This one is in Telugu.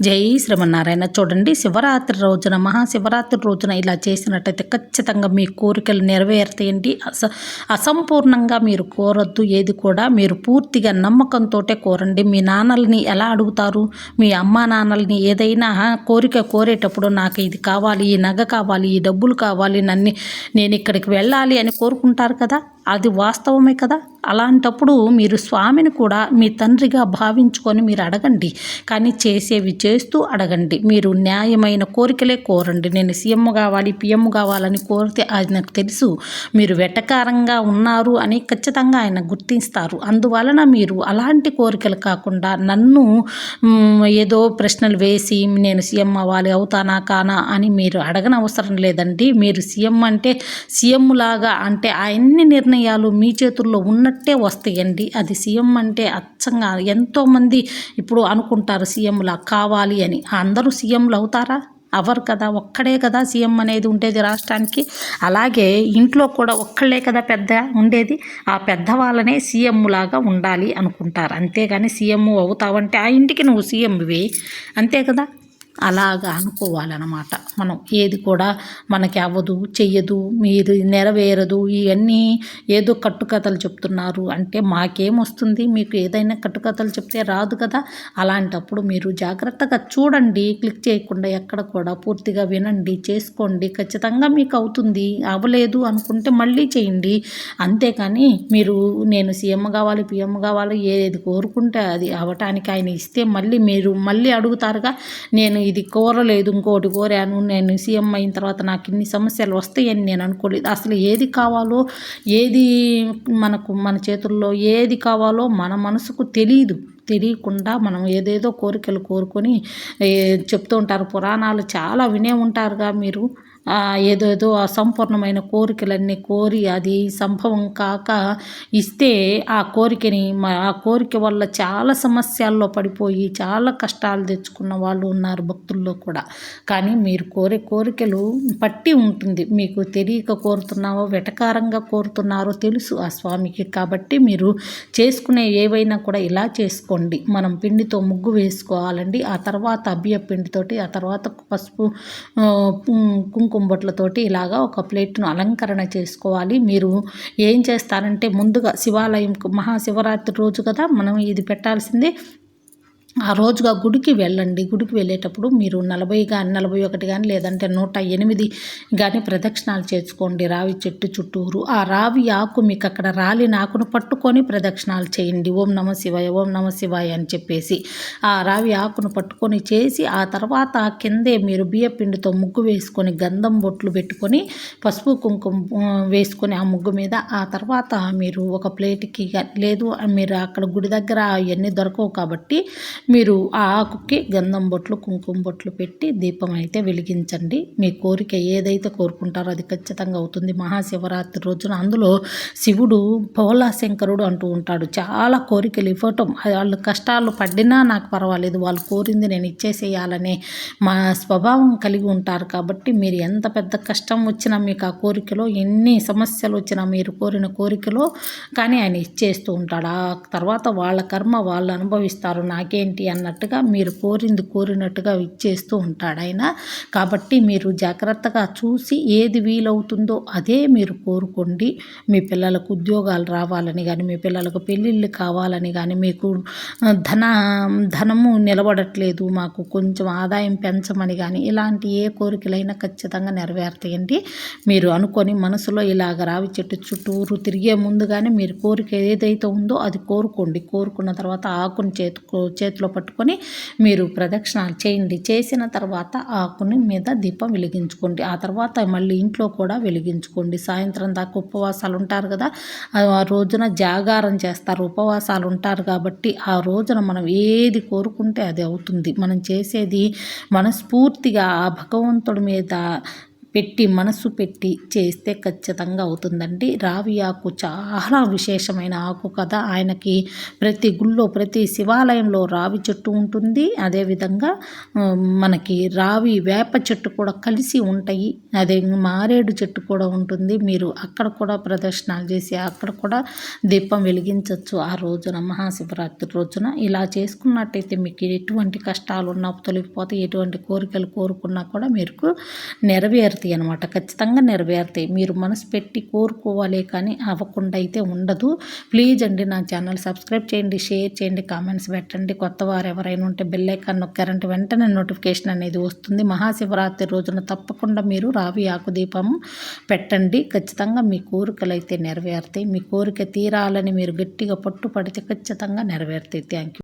జై శ్రీమన్నారాయణ. చూడండి శివరాత్రి రోజున మహాశివరాత్రి రోజున ఇలా చేసినట్టయితే ఖచ్చితంగా మీ కోరికలు నెరవేరుతాయండి. అస అసంపూర్ణంగా మీరు కోరొద్దు ఏది కూడా మీరు పూర్తిగా నమ్మకంతో కోరండి. మీ నాన్నల్ని ఎలా అడుగుతారు? మీ అమ్మా నాన్నల్ని ఏదైనా కోరిక కోరేటప్పుడు నాకు ఇది కావాలి ఈ నగ కావాలి ఈ డబ్బులు కావాలి నన్ను నేను ఇక్కడికి వెళ్ళాలి అని కోరుకుంటారు కదా? అది వాస్తవమే కదా? అలాంటప్పుడు మీరు స్వామిని కూడా మీ తండ్రిగా భావించుకొని మీరు అడగండి. కానీ చేసేవి చేస్తూ అడగండి. మీరు న్యాయమైన కోరికలే కోరండి. నేను సీఎం కావాలి పిఎం కావాలని కోరితే అది నాకు తెలుసు. మీరు వెటకారంగా ఉన్నారు అని ఖచ్చితంగా ఆయన గుర్తిస్తారు. అందువలన మీరు అలాంటి కోరికలు కాకుండా నన్ను ఏదో ప్రశ్నలు వేసి నేను సీఎం అవ్వాలి అవుతానా కానా అని మీరు అడగనవసరం లేదండి. మీరు సీఎం అంటే సీఎం లాగా అంటే నిర్ణయం నిర్ణయాలు మీ చేతుల్లో ఉన్నట్టే వస్తాయండి. అది సీఎం అంటే అచ్చంగా ఎంతోమంది ఇప్పుడు అనుకుంటారు సీఎంలా కావాలి అని. అందరూ సీఎంలు అవుతారా? అవరు కదా? ఒక్కడే కదా సీఎం అనేది ఉండేది రాష్ట్రానికి? అలాగే ఇంట్లో కూడా ఒక్కళ్ళే కదా పెద్ద ఉండేది. ఆ పెద్దవాళ్ళనే సీఎం లాగా ఉండాలి అనుకుంటారు. అంతేగాని సీఎం అవుతావంటే ఆ ఇంటికి నువ్వు సీఎంవి. అంతే కదా? అలాగా అనుకోవాలన్నమాట. మనం ఏది కూడా మనకి అవ్వదు చెయ్యదు మీరు నెరవేరదు ఇవన్నీ ఏదో కట్టుకథలు చెప్తున్నారు అంటే మాకేమొస్తుంది మీకు ఏదైనా కట్టుకథలు చెప్తే రాదు కదా? అలాంటప్పుడు మీరు జాగ్రత్తగా చూడండి క్లిక్ చేయకుండా ఎక్కడ కూడా పూర్తిగా వినండి చేసుకోండి. ఖచ్చితంగా మీకు అవుతుంది అవ్వలేదు అనుకుంటే మళ్ళీ చేయండి. అంతేకాని మీరు నేను సీఎం కావాలి పిఎం కావాలి ఏది కోరుకుంటే అది అవటానికి ఆయన ఇస్తే మళ్ళీ మీరు మళ్ళీ అడుగుతారుగా నేను ఇది కోరలేదు ఇంకోటి కోరాను నేను సీఎం అయిన తర్వాత నాకు ఇన్ని సమస్యలు వస్తాయని నేను అనుకోలేదు. అసలు ఏది కావాలో ఏది మనకు మన చేతుల్లో ఏది కావాలో మన మనసుకు తెలియదు తెలియకుండా మనం ఏదేదో కోరికలు కోరుకొని చెప్తూ ఉంటారు. పురాణాలు చాలా వినే ఉంటారుగా మీరు. ఏదేదో అసంపూర్ణమైన కోరికలన్నీ కోరి అది సంభవం కాక ఇస్తే ఆ కోరికని ఆ కోరిక వల్ల చాలా సమస్యల్లో పడిపోయి చాలా కష్టాలు తెచ్చుకున్న వాళ్ళు ఉన్నారు భక్తుల్లో కూడా. కానీ మీరు కోరే కోరికలు పట్టి ఉంటుంది. మీకు తెలియక కోరుతున్నావో వెటకారంగా కోరుతున్నారో తెలుసు ఆ స్వామికి. కాబట్టి మీరు చేసుకునే ఏవైనా కూడా ఇలా వేసుకోండి. మనం పిండితో ముగ్గు వేసుకోవాలండి. ఆ తర్వాత అబ్బియ పిండితోటి ఆ తర్వాత పసుపు కుంకుమ బొట్లతోటి ఇలాగా ఒక ప్లేట్ను అలంకరణ చేసుకోవాలి. మీరు ఏం చేస్తారంటే ముందుగా శివాలయం మహాశివరాత్రి రోజు కదా మనం ఇది పెట్టాల్సిందే. ఆ రోజుగా గుడికి వెళ్ళండి. గుడికి వెళ్ళేటప్పుడు మీరు నలభై కానీ నలభై ఒకటి కానీ లేదంటే నూట ఎనిమిది కానీ ప్రదక్షిణాలు చేసుకోండి. రావి చెట్టు చుట్టూరు. ఆ రావి ఆకు మీకు అక్కడ రాలిన ఆకును పట్టుకొని ప్రదక్షిణాలు చేయండి. ఓం నమ శివాయ ఓం నమ శివాయ అని చెప్పేసి ఆ రావి ఆకును పట్టుకొని చేసి ఆ తర్వాత కిందే మీరు బియ్య పిండితో ముగ్గు వేసుకొని గంధం బొట్లు పెట్టుకొని పసుపు కుంకుమ వేసుకొని ఆ ముగ్గు మీద ఆ తర్వాత మీరు ఒక ప్లేట్కి లేదు మీరు అక్కడ గుడి దగ్గర అవన్నీ దొరకవు కాబట్టి మీరు ఆ ఆకుకి గంధం బొట్లు కుంకుమ బొట్లు పెట్టి దీపం అయితే వెలిగించండి. మీ కోరిక ఏదైతే కోరుకుంటారో అది ఖచ్చితంగా అవుతుంది. మహాశివరాత్రి రోజున అందులో శివుడు పౌలా శంకరుడు అంటూ ఉంటాడు. చాలా కోరికలు ఇవ్వటం వాళ్ళు కష్టాలు పడినా నాకు పర్వాలేదు. వాళ్ళు కోరింది నేను ఇచ్చేసేయాలనే మా స్వభావం కలిగి ఉంటారు కాబట్టి మీరు ఎంత పెద్ద కష్టం వచ్చినా మీకు ఆ కోరికలో ఎన్ని సమస్యలు వచ్చినా మీరు కోరిన కోరికలో కానీ ఆయన ఇచ్చేస్తూ ఉంటాడు. ఆ తర్వాత వాళ్ళ కర్మ వాళ్ళు అనుభవిస్తారు. ఏంటి అన్నట్టుగా మీరు కోరింది కోరినట్టుగా ఇచ్చేస్తూ ఉంటాడు ఆయన. కాబట్టి మీరు జాగ్రత్తగా చూసి ఏది వీలవుతుందో అదే మీరు కోరుకోండి. మీ పిల్లలకు ఉద్యోగాలు రావాలని కానీ మీ పిల్లలకు పెళ్ళిళ్ళు కావాలని కానీ మీకు ధన ధనము నిలబడట్లేదు మాకు కొంచెం ఆదాయం పెంచమని కానీ ఇలాంటి ఏ కోరికలైనా ఖచ్చితంగా నెరవేరుతాయండి. మీరు అనుకొని మనసులో ఇలాగ రావి చెట్టు చుట్టూరు తిరిగే ముందుగానే మీరు కోరిక ఏదైతే ఉందో అది కోరుకోండి. కోరుకున్న తర్వాత ఆకుని చేతు చేతిలో పట్టుకొని మీరు ప్రదక్షిణాలు చేయండి. చేసిన తర్వాత ఆకుని మీద దీపం వెలిగించుకోండి. ఆ తర్వాత మళ్ళీ ఇంట్లో కూడా వెలిగించుకోండి. సాయంత్రం దాకా ఉపవాసాలు ఉంటారు కదా ఆ ఆ రోజున జాగారం చేస్తారు. ఉపవాసాలు ఉంటారు కాబట్టి ఆ రోజున మనం ఏది కోరుకుంటే అది అవుతుంది. మనం చేసేది మనస్ఫూర్తిగా ఆ భగవంతుడి మీద పెట్టి మనసు పెట్టి చేస్తే ఖచ్చితంగా అవుతుందండి. రావి ఆకు చాలా విశేషమైన ఆకు కదా. ఆయనకి ప్రతి గుళ్ళో ప్రతి శివాలయంలో రావి చెట్టు ఉంటుంది. అదేవిధంగా మనకి రావి వేప చెట్టు కూడా కలిసి ఉంటాయి. అదే మారేడు చెట్టు కూడా ఉంటుంది. మీరు అక్కడ కూడా ప్రదర్శనలు చేసి అక్కడ కూడా దీపం వెలిగించవచ్చు ఆ రోజున మహాశివరాత్రి రోజున. ఇలా చేసుకున్నట్టయితే మీకు ఎటువంటి కష్టాలు ఉన్నా తొలగిపోతే ఎటువంటి కోరికలు కోరుకున్నా కూడా మీకు నెరవేరుతాయి అనమాట ఖచ్చితంగా నెరవేరుతాయి. మీరు మనసు పెట్టి కోరుకోవాలి కానీ అవ్వకుండా అయితే ఉండదు. ప్లీజ్ అండి నా ఛానల్ సబ్స్క్రైబ్ చేయండి షేర్ చేయండి కామెంట్స్ పెట్టండి. కొత్త వారు ఎవరైనా ఉంటే బెల్ ఐకాన్ నొక్కారంటే వెంటనే నోటిఫికేషన్ అనేది వస్తుంది. మహాశివరాత్రి రోజున తప్పకుండా మీరు రావి ఆకు దీపము పెట్టండి. ఖచ్చితంగా మీ కోరికలు అయితే నెరవేరుతాయి. మీ కోరిక తీరాలని మీరు గట్టిగా పట్టుపడితే ఖచ్చితంగా నెరవేరుతాయి. Thank you